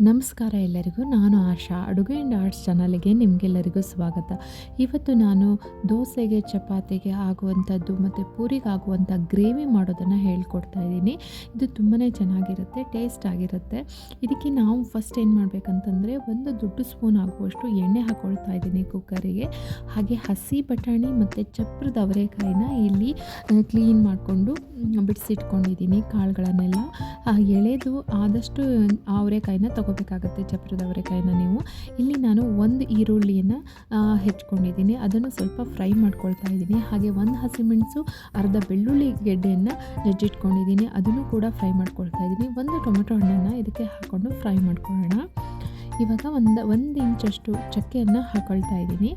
ನಮಸ್ಕಾರ ಎಲ್ಲರಿಗೂ. ನಾನು ಆಶಾ. ಅಡುಗೆ ಆ್ಯಂಡ್ ಆರ್ಟ್ಸ್ ಚಾನಲ್ಗೆ ನಿಮಗೆಲ್ಲರಿಗೂ ಸ್ವಾಗತ. ಇವತ್ತು ನಾನು ದೋಸೆಗೆ, ಚಪಾತಿಗೆ ಆಗುವಂಥದ್ದು ಮತ್ತು ಪೂರಿಗೆ ಆಗುವಂಥ ಗ್ರೇವಿ ಮಾಡೋದನ್ನು ಹೇಳ್ಕೊಡ್ತಾ ಇದ್ದೀನಿ. ಇದು ತುಂಬಾ ಚೆನ್ನಾಗಿರುತ್ತೆ, ಟೇಸ್ಟ್ ಆಗಿರುತ್ತೆ. ಇದಕ್ಕೆ ನಾವು ಫಸ್ಟ್ ಏನು ಮಾಡಬೇಕಂತಂದರೆ ಒಂದು ದೊಡ್ಡ ಸ್ಪೂನ್ ಆಗುವಷ್ಟು ಎಣ್ಣೆ ಹಾಕ್ಕೊಳ್ತಾ ಇದ್ದೀನಿ ಕುಕ್ಕರಿಗೆ. ಹಾಗೆ ಹಸಿ ಬಟಾಣಿ ಮತ್ತು ಚಪ್ರದ ಅವರೆಕಾಯಿನ ಇಲ್ಲಿ ಕ್ಲೀನ್ ಮಾಡಿಕೊಂಡು ಬಿಡಿಸಿಟ್ಕೊಂಡಿದ್ದೀನಿ ಕಾಳುಗಳನ್ನೆಲ್ಲ. ಎಳೆದು ಆದಷ್ಟು ಅವರೆಕಾಯಿನ ತಗೋಬೇಕಾಗುತ್ತೆ ಚಪ್ರದ ಅವರೆಕಾಯಿನ ನೀವು. ಇಲ್ಲಿ ನಾನು ಒಂದು ಈರುಳ್ಳಿಯನ್ನು ಹೆಚ್ಕೊಂಡಿದ್ದೀನಿ. ಅದನ್ನು ಸ್ವಲ್ಪ ಫ್ರೈ ಮಾಡ್ಕೊಳ್ತಾ ಇದ್ದೀನಿ. ಹಾಗೆ ಒಂದು ಹಸಿಮೆಣಸು ಅರ್ಧ ಬೆಳ್ಳುಳ್ಳಿ ಗೆಡ್ಡೆಯನ್ನು ಜಜ್ಜಿಟ್ಕೊಂಡಿದ್ದೀನಿ ಅದನ್ನು ಕೂಡ ಫ್ರೈ ಮಾಡ್ಕೊಳ್ತಾ ಇದ್ದೀನಿ. ಒಂದು ಟೊಮೆಟೊ ಹಣ್ಣನ್ನು ಇದಕ್ಕೆ ಹಾಕ್ಕೊಂಡು ಫ್ರೈ ಮಾಡ್ಕೊಳ್ಳೋಣ. ಇವಾಗ ಒಂದು ಒಂದು ಇಂಚಷ್ಟು ಚಕ್ಕೆಯನ್ನು ಹಾಕೊಳ್ತಾ ಇದ್ದೀನಿ.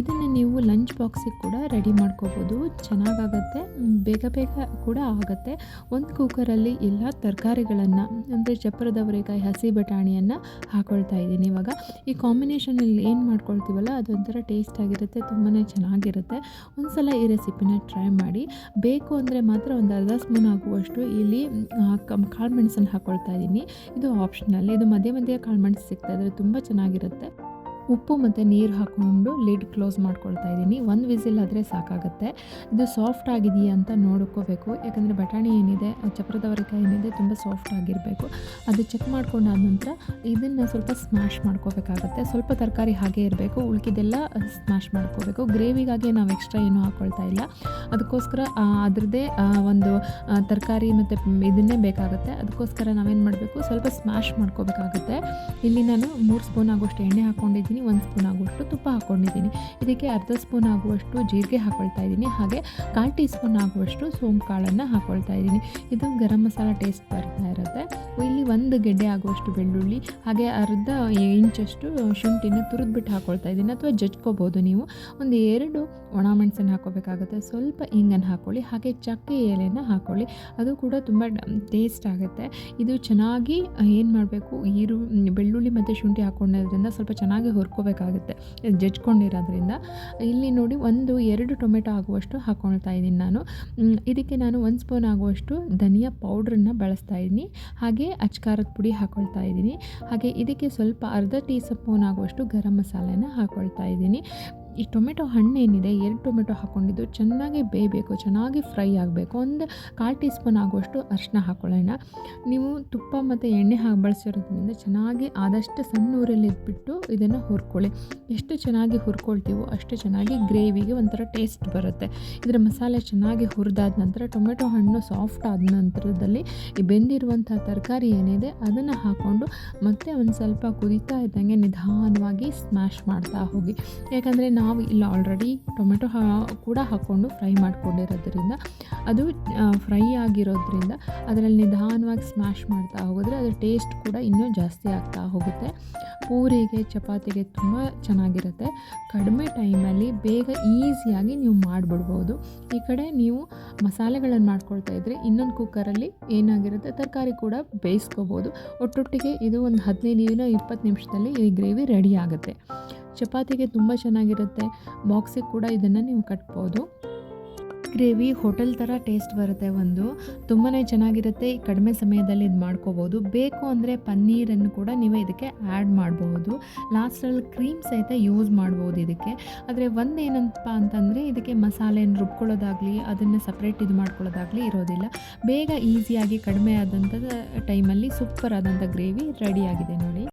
ಇದನ್ನು ನೀವು ಲಂಚ್ ಬಾಕ್ಸಿಗೆ ಕೂಡ ರೆಡಿ ಮಾಡ್ಕೋಬೋದು. ಚೆನ್ನಾಗಾಗತ್ತೆ. ಬೇಗ ಬೇಗ ಕೂಡ ಆಗುತ್ತೆ. ಒಂದು ಕುಕ್ಕರಲ್ಲಿ ಎಲ್ಲ ತರಕಾರಿಗಳನ್ನು, ಅಂದರೆ ಚಪ್ಪರದವರೆಕಾಯಿ ಹಸಿ ಬಟಾಣಿಯನ್ನು ಹಾಕೊಳ್ತಾ ಇದ್ದೀನಿ ಇವಾಗ. ಈ ಕಾಂಬಿನೇಷನಲ್ಲಿ ಏನು ಮಾಡ್ಕೊಳ್ತೀವಲ್ಲ ಅದೊಂಥರ ಟೇಸ್ಟ್ ಆಗಿರುತ್ತೆ ತುಂಬಾ ಚೆನ್ನಾಗಿರುತ್ತೆ. ಒಂದು ಸಲ ಈ ರೆಸಿಪಿನ ಟ್ರೈ ಮಾಡಿ. ಬೇಕು ಅಂದರೆ ಮಾತ್ರ ಒಂದು ಅರ್ಧ ಸ್ಪೂನ್ ಆಗುವಷ್ಟು ಇಲ್ಲಿ ಕಾಳು ಮೆಣಸನ್ನು ಹಾಕ್ಕೊಳ್ತಾ ಇದ್ದೀನಿ. ಇದು ಆಪ್ಷನಲ್ ಇದು ಮಧ್ಯ ಮಧ್ಯೆ ಕಾಳು ಮೆಣಸು ಸಿಗ್ತಾ ಆದರೆ ತುಂಬ ಚೆನ್ನಾಗಿರುತ್ತೆ. ಉಪ್ಪು ಮತ್ತು ನೀರು ಹಾಕ್ಕೊಂಡು ಲಿಡ್ ಕ್ಲೋಸ್ ಮಾಡ್ಕೊಳ್ತಾ ಇದ್ದೀನಿ. ಒಂದು ವಿಸಿಲ್ ಆದರೆ ಸಾಕಾಗುತ್ತೆ. ಇದು ಸಾಫ್ಟ್ ಆಗಿದೆಯಾ ಅಂತ ನೋಡ್ಕೋಬೇಕು. ಯಾಕಂದರೆ ಬಟಾಣಿ ಏನಿದೆ, ಚಪ್ರದವರೆಕಾಯಿ ಏನಿದೆ, ತುಂಬ ಸಾಫ್ಟ್ ಆಗಿರಬೇಕು. ಅದು ಚೆಕ್ ಮಾಡ್ಕೊಂಡಾದ ನಂತರ ಇದನ್ನು ಸ್ವಲ್ಪ ಸ್ಮ್ಯಾಶ್ ಮಾಡ್ಕೋಬೇಕಾಗುತ್ತೆ. ಸ್ವಲ್ಪ ತರಕಾರಿ ಹಾಗೆ ಇರಬೇಕು. ಉಳ್ಕಿದೆಲ್ಲ ಸ್ಮ್ಯಾಶ್ ಮಾಡ್ಕೋಬೇಕು. ಗ್ರೇವಿಗಾಗಿ ನಾವು ಎಕ್ಸ್ಟ್ರಾ ಏನೂ ಹಾಕ್ಕೊಳ್ತಾ ಇಲ್ಲ. ಅದಕ್ಕೋಸ್ಕರ ಅದರದ್ದೇ ಒಂದು ತರಕಾರಿ ಮತ್ತು ಇದನ್ನೇ ಬೇಕಾಗುತ್ತೆ. ಅದಕ್ಕೋಸ್ಕರ ನಾವೇನು ಮಾಡಬೇಕು? ಸ್ವಲ್ಪ ಸ್ಮ್ಯಾಶ್ ಮಾಡ್ಕೋಬೇಕಾಗುತ್ತೆ. ಇಲ್ಲಿ ನಾನು ಮೂರು ಸ್ಪೂನ್ ಆಗೋಷ್ಟು ಎಣ್ಣೆ ಹಾಕ್ಕೊಂಡಿದ್ದೀನಿ ಒಂದು ಸ್ಪೂನ್ ಆಗುವಷ್ಟು ತುಪ್ಪ ಹಾಕ್ಕೊಂಡಿದ್ದೀನಿ. ಇದಕ್ಕೆ ಅರ್ಧ ಸ್ಪೂನ್ ಆಗುವಷ್ಟು ಜೀರಿಗೆ ಹಾಕ್ಕೊಳ್ತಾ ಇದ್ದೀನಿ, ಹಾಗೆ ಕಾಲು ಟೀ ಸ್ಪೂನ್ ಆಗುವಷ್ಟು ಸೋಂಪು ಕಾಳನ್ನು ಹಾಕ್ಕೊಳ್ತಾ ಇದ್ದೀನಿ. ಇದು ಗರಂ ಮಸಾಲ ಟೇಸ್ಟ್ ಬರ್ತಾ ಇರುತ್ತೆ. ಇಲ್ಲಿ ಒಂದು ಗೆಡ್ಡೆ ಆಗುವಷ್ಟು ಬೆಳ್ಳುಳ್ಳಿ, ಹಾಗೆ ಅರ್ಧ ಇಂಚಷ್ಟು ಶುಂಠಿನ ತುರಿದ್ಬಿಟ್ಟು ಹಾಕ್ಕೊಳ್ತಾ ಇದ್ದೀನಿ, ಅಥವಾ ಜಜ್ಕೋಬೋದು ನೀವು. ಒಂದು ಎರಡು ಒಣ ಮೆಣಸನ್ನು ಹಾಕೋಬೇಕಾಗುತ್ತೆ ಸ್ವಲ್ಪ ಹಿಂಗನ್ನು ಹಾಕ್ಕೊಳ್ಳಿ ಹಾಗೆ ಚಕ್ಕೆ ಎಲೆನ ಹಾಕ್ಕೊಳ್ಳಿ ಅದು ಕೂಡ ತುಂಬ ಟೇಸ್ಟ್ ಆಗುತ್ತೆ. ಇದು ಚೆನ್ನಾಗಿ ಏನು ಮಾಡಬೇಕು? ಈರು, ಬೆಳ್ಳುಳ್ಳಿ ಮತ್ತು ಶುಂಠಿ ಹಾಕ್ಕೊಂಡೋದ್ರಿಂದ ಸ್ವಲ್ಪ ಚೆನ್ನಾಗಿ ಹುರ್ಕೋಬೇಕಾಗುತ್ತೆ. ಜಜ್ಕೊಂಡಿರೋದ್ರಿಂದ ಇಲ್ಲಿ ನೋಡಿ ಒಂದು, ಎರಡು ಟೊಮೆಟೊ ಆಗುವಷ್ಟು ಹಾಕ್ಕೊಳ್ತಾ ಇದ್ದೀನಿ ನಾನು. ಇದಕ್ಕೆ ನಾನು ಒಂದು ಸ್ಪೂನ್ ಆಗುವಷ್ಟು ಧನಿಯಾ ಪೌಡ್ರನ್ನ ಬಳಸ್ತಾ ಇದ್ದೀನಿ. ಹಾಗೆ ಅಚ್ಕಾರದ ಪುಡಿ ಹಾಕ್ಕೊಳ್ತಾ ಇದ್ದೀನಿ. ಹಾಗೆ ಇದಕ್ಕೆ ಸ್ವಲ್ಪ ಅರ್ಧ ಟೀ ಸ್ಪೂನ್ ಆಗುವಷ್ಟು ಗರಂ ಮಸಾಲೆನ ಹಾಕ್ಕೊಳ್ತಾ ಇದ್ದೀನಿ. ಈ ಟೊಮೆಟೊ ಹಣ್ಣೇನಿದೆ ಎರಡು ಟೊಮೆಟೊ ಹಾಕ್ಕೊಂಡಿದ್ದು ಚೆನ್ನಾಗಿ ಬೇಯಬೇಕು, ಚೆನ್ನಾಗಿ ಫ್ರೈ ಆಗಬೇಕು. ಒಂದು ಕಾಲು ಟೀ ಸ್ಪೂನ್ ಆಗುವಷ್ಟು ಅರಿಶಿನ ಹಾಕ್ಕೊಳ್ಳೋಣ ನೀವು ತುಪ್ಪ ಮತ್ತು ಎಣ್ಣೆ ಹಾಕಿ ಬಳಸಿರೋದ್ರಿಂದ ಚೆನ್ನಾಗಿ ಆದಷ್ಟು ಸಣ್ಣ ಊರಲ್ಲಿ ಇದ್ಬಿಟ್ಟು ಇದನ್ನು ಹುರ್ಕೊಳ್ಳಿ. ಎಷ್ಟು ಚೆನ್ನಾಗಿ ಹುರ್ಕೊಳ್ತೀವೋ ಅಷ್ಟು ಚೆನ್ನಾಗಿ ಗ್ರೇವಿಗೆ ಒಂಥರ ಟೇಸ್ಟ್ ಬರುತ್ತೆ. ಇದರ ಮಸಾಲೆ ಚೆನ್ನಾಗಿ ಹುರಿದಾದ ನಂತರ ಟೊಮೆಟೊ ಹಣ್ಣು ಸಾಫ್ಟ್ ಆದ ನಂತರದಲ್ಲಿ ಈ ಬೆಂದಿರುವಂಥ ತರಕಾರಿ ಏನಿದೆ, ಅದನ್ನು ಹಾಕ್ಕೊಂಡು ಮತ್ತೆ ಒಂದು ಸ್ವಲ್ಪ ಕುದಿತಾ ಇದ್ದಂಗೆ ನಿಧಾನವಾಗಿ ಸ್ಮ್ಯಾಶ್ ಮಾಡ್ತಾ ಹೋಗಿ. ಯಾಕಂದರೆ ನಾವು ಇಲ್ಲಿ ಆಲ್ರೆಡಿ ಟೊಮೆಟೊ ಹಾ ಕೂಡ ಹಾಕ್ಕೊಂಡು ಫ್ರೈ ಮಾಡ್ಕೊಂಡಿರೋದ್ರಿಂದ, ಅದು ಫ್ರೈ ಆಗಿರೋದ್ರಿಂದ ಅದರಲ್ಲಿ ನಿಧಾನವಾಗಿ ಸ್ಮ್ಯಾಶ್ ಮಾಡ್ತಾ ಹೋಗಿದ್ರೆ ಅದರ ಟೇಸ್ಟ್ ಕೂಡ ಇನ್ನೂ ಜಾಸ್ತಿ ಆಗ್ತಾ ಹೋಗುತ್ತೆ. ಪೂರಿಗೆ, ಚಪಾತಿಗೆ ತುಂಬ ಚೆನ್ನಾಗಿರುತ್ತೆ. ಕಡಿಮೆ ಟೈಮಲ್ಲಿ ಬೇಗ ಈಸಿಯಾಗಿ ನೀವು ಮಾಡಿಬಿಡ್ಬೋದು. ಈ ಕಡೆ ನೀವು ಮಸಾಲೆಗಳನ್ನು ಮಾಡ್ಕೊಳ್ತಾ ಇದ್ದರೆ ಇನ್ನೊಂದು ಕುಕ್ಕರಲ್ಲಿ ಏನಾಗಿರುತ್ತೆ, ತರಕಾರಿ ಕೂಡ ಬೇಯಿಸ್ಕೋಬೋದು. ಒಟ್ಟೊಟ್ಟಿಗೆ ಇದು ಒಂದು ಹದಿನೈದು, ಇಪ್ಪತ್ತು ನಿಮಿಷದಲ್ಲಿ ಈ ಗ್ರೇವಿ ರೆಡಿ ಆಗುತ್ತೆ. ಚಪಾತಿಗೆ ತುಂಬ ಚೆನ್ನಾಗಿರುತ್ತೆ. ಬಾಕ್ಸಿಗೆ ಕೂಡ ಇದನ್ನು ನೀವು ಕಟ್ಬೋದು. ಗ್ರೇವಿ ಹೋಟೆಲ್ ಥರ ಟೇಸ್ಟ್ ಬರುತ್ತೆ ಒಂದು. ತುಂಬಾ ಚೆನ್ನಾಗಿರುತ್ತೆ. ಕಡಿಮೆ ಸಮಯದಲ್ಲಿ ಇದು ಮಾಡ್ಕೋಬೋದು. ಬೇಕು ಅಂದರೆ ಪನ್ನೀರನ್ನು ಕೂಡ ನೀವು ಇದಕ್ಕೆ ಆ್ಯಡ್ ಮಾಡಬಹುದು ಲಾಸ್ಟಲ್ಲಿ ಕ್ರೀಮ್ ಸಹಿತ ಯೂಸ್ ಮಾಡ್ಬೋದು ಇದಕ್ಕೆ. ಆದರೆ ಒಂದು ಏನಂತಪ್ಪ ಅಂತಂದರೆ ಇದಕ್ಕೆ ಮಸಾಲೆಯನ್ನು ರುಬ್ಕೊಳ್ಳೋದಾಗಲಿ, ಅದನ್ನು ಸಪ್ರೇಟ್ ಇದು ಮಾಡ್ಕೊಳ್ಳೋದಾಗಲಿ ಇರೋದಿಲ್ಲ. ಬೇಗ ಈಸಿಯಾಗಿ ಕಡಿಮೆ ಆದಂಥ ಟೈಮಲ್ಲಿ ಸೂಪರ್ ಆದಂಥ ಗ್ರೇವಿ ರೆಡಿಯಾಗಿದೆ ನೋಡಿ.